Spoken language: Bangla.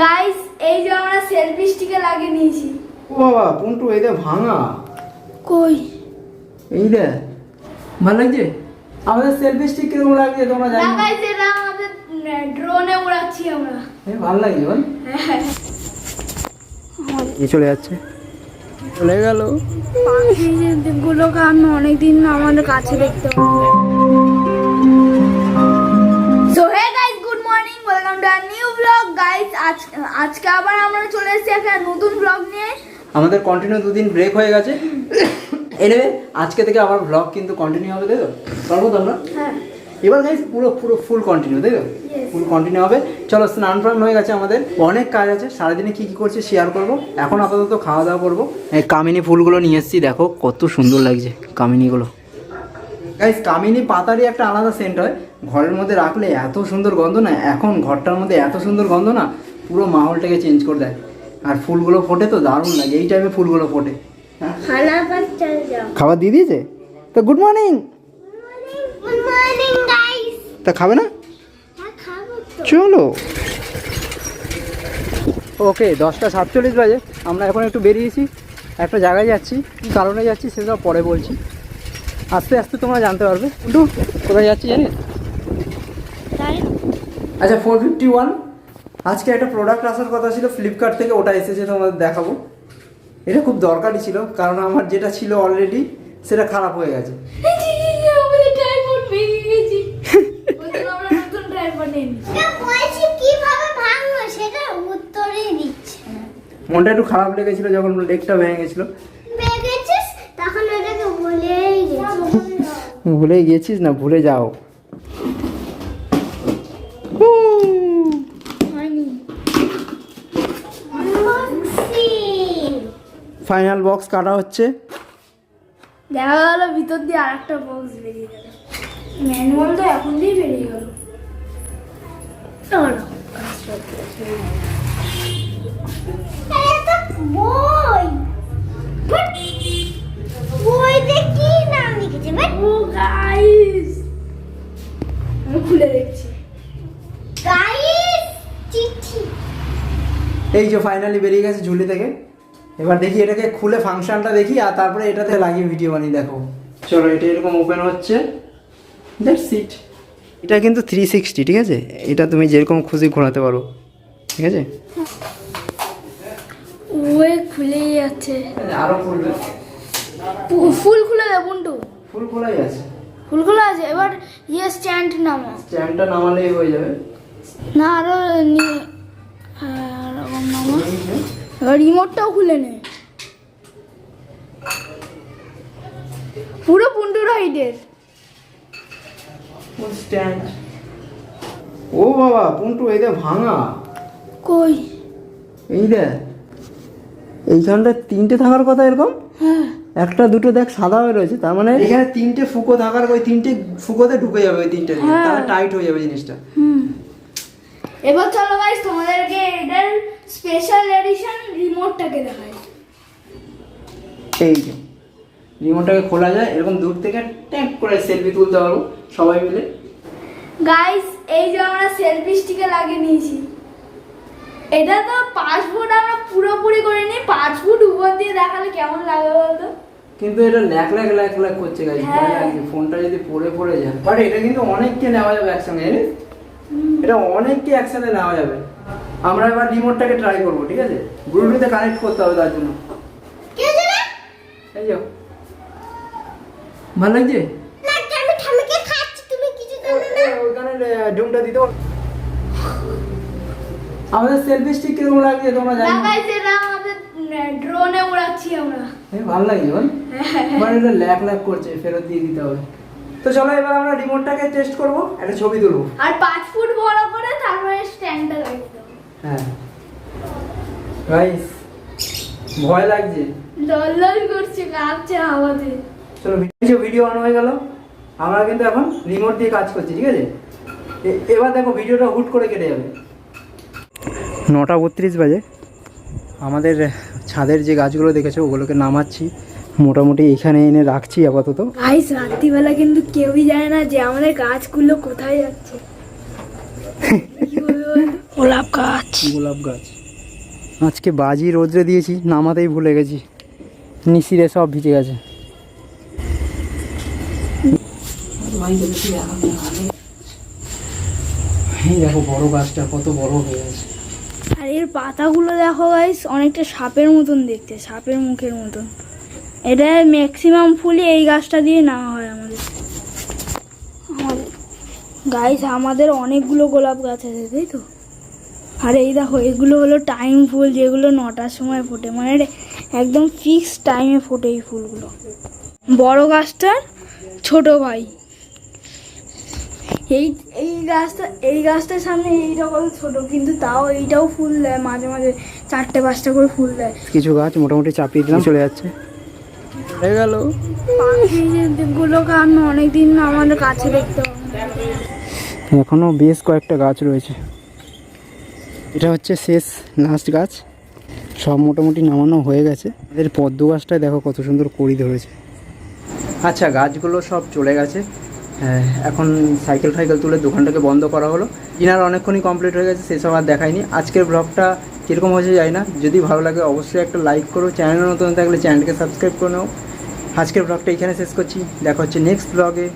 গাইস এই যে আমরা সেলফি স্টিকে লাগিয়ে নিয়েছি। ও বাবা পুন্টু এই দেখ ভাঙা। কই? এই দেখ ভালো লাগছে? আমাদের সেলফি স্টিক কীরকম লাগছে তোমরা না গাইস এটা আমাদের ড্রোনে উড়াচ্ছি আমরা। এই ভালো লাগছে বল। কি চলে যাচ্ছে। চলে গেল। পাখিগুলোকে আমি অনেকদিন আমাদের কাছে দেখতে সো গাইস আজ আজকে আবার আমরা চলে এসেছি একটা নতুন ব্লগ নিয়ে। আমাদের কন্টিনিউ দুদিন ব্রেক হয়ে গেছে। এনিওয়ে আজকে থেকে আবার ব্লগ কিন্তু কন্টিনিউ হবে তাই তো? পারব তো আমরা হ্যাঁ। এবার গাইস পুরো পুরো ফুল কন্টিনিউ তাই তো? ফুল কন্টিনিউ হবে। চলো স্নান প্রাণ হয়ে গেছে আমাদের। অনেক কাজ আছে। সারাদিনে কি কি করছে শেয়ার করব। এখন আপাতত খাওয়া দাওয়া করব। এই কামিনী ফুলগুলো নিয়ে এসেছি দেখো কত সুন্দর লাগছে কামিনীগুলো। গাইস কামিনী পাতারই একটা আলাদা সেন্ট হয়। ঘরের মধ্যে রাখলে এত সুন্দর গন্ধ না এখন ঘরটার মধ্যে এত সুন্দর গন্ধ না পুরো মাহলটাকে চেঞ্জ করে দেয়। আর ফুলগুলো ফোটে তো দারুণ লাগে এই টাইমে ফুলগুলো ফোটে। হ্যাঁ? খাবার দিয়ে দিয়েছে? তো গুড মর্নিং তা খাবে না? চলো। ওকে দশটা সাতচল্লিশ বাজে আমরা এখন একটু বেরিয়েছি একটা জায়গায় যাচ্ছি কী কারণে যাচ্ছি সেটা পরে বলছি। আস্তে আস্তে তোমরা জানতে পারবে। একটু কোথায় যাচ্ছি জানিস? আচ্ছা ফোর ফিফটি ওয়ান আজকে একটা প্রোডাক্ট আসার কথা ছিল ফ্লিপকার্ট থেকে ওটা এসেছে তোমাদের দেখাবো। এটা খুব দরকারি ছিল কারণ আমার যেটা ছিল অলরেডি সেটা খারাপ হয়ে গেছে। মনটা একটু খারাপ লেগেছিলো যখন লেগটা ভেঙে গেছিল। গেছিস। ভুলে গিয়েছিস না? ভুলে যাও। ফাইনাল বক্স কাটা হচ্ছে। দেখা গেল ভিতর দিয়ে আর একটা বক্স বেরিয়ে গেল। ম্যানুয়াল তো এখন দিয়ে বেরিয়ে গেল। খুলে দেখছি এই যে ফাইনালি বেরিয়ে গেছে ঝুলি থেকে। এবার দেখি এটাকে খুলে ফাংশনটা দেখি আর তারপরে এটাতে লাগিয়ে ভিডিও বানিয়ে দেখো। চলো এটা এরকম ওপেন হচ্ছে। দ্যাটস ইট এটা কিন্তু থ্রি সিক্সটি ঠিক আছে? এটা তুমি যেরকম খুশি ঘোরাতে পারো ঠিক আছে? ওয়ে খুলেই যাচ্ছে। আরও খুলবে। ফুল খুলে দেব বুন্টু ফুল খোলাই আছে। ফুল খোলা আছে? এবার ইয়ে স্ট্যান্ড নামা। স্ট্যান্ডটা নামালেই হয়ে যাবে। না আরও নিয়ে হ্যাঁ, এরকম নামা। রিমোটটাও খুলে নে। পুরো পুন্টুর হাইটের স্ট্যান্ড ও বাবা পুন্টু এই দেখ ভাঙা। কই? এই দেখ এইখানটা তিনটে থাকার কথা এরকম? হ্যাঁ। একটা দুটো দেখ সাদা হয়ে রয়েছে তার মানে এখানে তিনটে ফুকো থাকার ওই তিনটে ফুকোতে ঢুকে যাবে ওই তিনটে দিয়ে। হ্যাঁ। তাহলে টাইট হয়ে যাবে জিনিসটা। হুম। এবার চলো গাইস তোমাদেরকে এটার স্পেশাল এডিশন রিমোটটাকে দেখাই। এই যে রিমোটটাকে খোলা যায় এরকম দূর থেকে ট্যাপ করে সেলফি তুলতে পারব সবাই মিলে। গাইস এই যে আমরা সেলফি স্টিকে লাগিয়ে নিয়েছি। এটা তো পাঁচ ফুট আমরা পুরোপুরি করিনি পাঁচ ফুট উপর দিয়ে দেখালে কেমন লাগে বলতো? কিন্তু এটা ল্যাক ল্যাক ল্যাক ল্যাক করছে গাইজ ভয় হ্যাঁ। লাগছে ফোনটা যদি পড়ে পড়ে যায়। বাট এটা কিন্তু অনেককে নেওয়া যাবে একসঙ্গে? এটা অনেককে একসাথে নেওয়া যাবে। আমরা এবার রিমোটটাকে ট্রাই করব ঠিক আছে? ব্লুটুথে কানেক্ট করতে হবে তার জন্য। এই যাও ভালো লাগছে? না না? ডুমটা দিতে পারো। আমাদের সেলফি স্টিক কীরকম লাগছে তোমরা না জানো আমাদের ড্রোনে উড়াচ্ছি আমরা। ভালো লাগছে বল। মানে এটা ল্যাক ল্যাক করছে ফেরত দিয়ে দিতে হবে। তো চলো এবার আমরা রিমোটটাকে টেস্ট করব একটা ছবি তুলবো। আর পাঁচ ফুট বড় করে তারপরে স্ট্যান্ডটা লাগিয়ে দেবো। হ্যাঁ। গাইস ভয় লাগছে। লল করছে কাঁপছে হাওয়াতে চলো ভিডিও ভিডিও অন হয়ে গেল। আমরা কিন্তু এখন রিমোট দিয়ে কাজ করছি ঠিক আছে? এ- এবার দেখো ভিডিওটা হুট করে কেটে যাবে। নটা বত্রিশ বাজে। আমাদের ছাদের যে গাছগুলো দেখেছ ওগুলোকে নামাচ্ছি। মোটামুটি এখানে এনে রাখছি আপাতত। গাইস রাত্রিবেলা কিন্তু কেউই জানে না যে আমাদের গাছগুলো কোথায় যাচ্ছে। গোলাপ গাছ। গোলাপ গাছ। আজকে বাজি রোদ্রে দিয়েছি নামাতেই ভুলে গেছি। নিশিরে সব ভিজে গেছে। দেখো বড় গাছটা কত বড় হয়ে গেছে আর এর পাতাগুলো দেখো গাইস অনেকটা সাপের মতন দেখতে সাপের মুখের মতন। এটা ম্যাক্সিমাম ফুলই এই গাছটা দিয়ে নেওয়া হয় আমাদের। আমাদের গাইস আমাদের অনেকগুলো গোলাপ গাছ আছে, তাই তো? আর এই দেখো, এগুলো হলো টাইম ফুল, যেগুলো নটার সময় ফোটে। মানে একদম ফিক্সড টাইমে ফোটে এই ফুলগুলো। বড় গাছটার ছোট ভাই। এই এই গাছটা, এই গাছটার সামনে এইটা কত ছোট, কিন্তু তাও এইটাও ফুল দেয়, মাঝে মাঝে চারটে পাঁচটা করে ফুল দেয়। কিছু গাছ মোটামুটি চাপিয়ে দিলাম, চলে যাচ্ছে। হয়ে গেল। পাখিগুলোকে আমি অনেকদিন আমাদের কাছে দেখতে এখনও বেশ কয়েকটা গাছ রয়েছে। এটা হচ্ছে শেষ লাস্ট গাছ। সব মোটামুটি নামানো হয়ে গেছে। এদের পদ্ম গাছটায় দেখো কত সুন্দর কড়ি ধরেছে। আচ্ছা গাছগুলো সব চলে গেছে। হ্যাঁ, এখন সাইকেল ফাইকেল তুলে দোকানটাকে বন্ধ করা হলো। ইনার অনেকক্ষণই কমপ্লিট হয়ে গেছে সেসব আর দেখায়নি। আজকের ব্লগটা কীরকম হয়েছে যায় না। যদি ভালো লাগে অবশ্যই একটা লাইক করো। চ্যানেল নতুন থাকলে চ্যানেলকে সাবস্ক্রাইব করো আজকের ব্লগটা এখানে শেষ করছি। দেখা হচ্ছে নেক্সট ব্লগে